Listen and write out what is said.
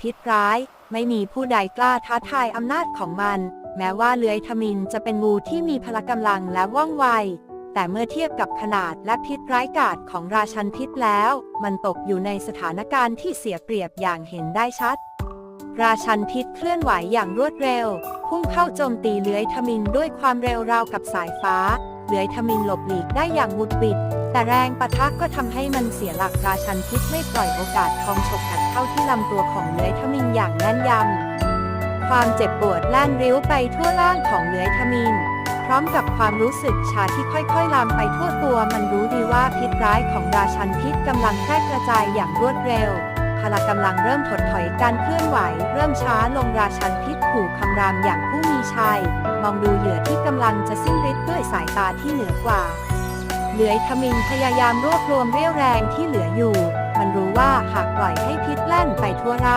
พิษร้าย ไม่มีผู้ใดกล้าท้าทายอำนาจของมัน แม้ว่าเลื้อยทมินจะเป็นงูที่มีพละกำลังและว่องไว แต่เมื่อเทียบกับขนาดและพิษร้ายกาจของราชันพิษแล้ว มันตกอยู่ในสถานการณ์ที่เสียเปรียบอย่างเห็นได้ชัด ราชันพิษเคลื่อนไหวอย่างรวดเร็ว พุ่งเข้าโจมตีเลื้อยทมินด้วยความเร็วราวกับสายฟ้า เลื้อยทมินหลบหลีกได้อย่างบุดบิดแต่แรงปะทะก็ทำให้มันเสียหลักราชันพิษไม่ปล่อยโอกาสทองฉกกัดเข้าที่ลำตัวของเลื้อยทมินอย่างแน่นยำ ความเจ็บปวดล่นริ้วไปทั่วร่างของเลื้อยทมิน พร้อมกับความรู้สึกชาที่ค่อยๆ ลามไปทั่วตัวมันรู้ดีว่าพิษร้ายของราชันพิษกำลังแพร่กระจายอย่างรวดเร็วพละกำลังเริ่มถดถอยการเคลื่อนไหว เริ่มช้าลงราชันพิษขู่คำรามอย่างผู้มีชัย มองดูเหยื่อที่กำลังจะสิ้นฤทธิ์ด้วยสายตาที่เหนือกว่า เหลือยทมินพยายามรวบรวมเรี่ยวแรงที่เหลืออยู่ มันรู้ว่าหากปล่อยให้พิษแล่นไปทั่วร่าง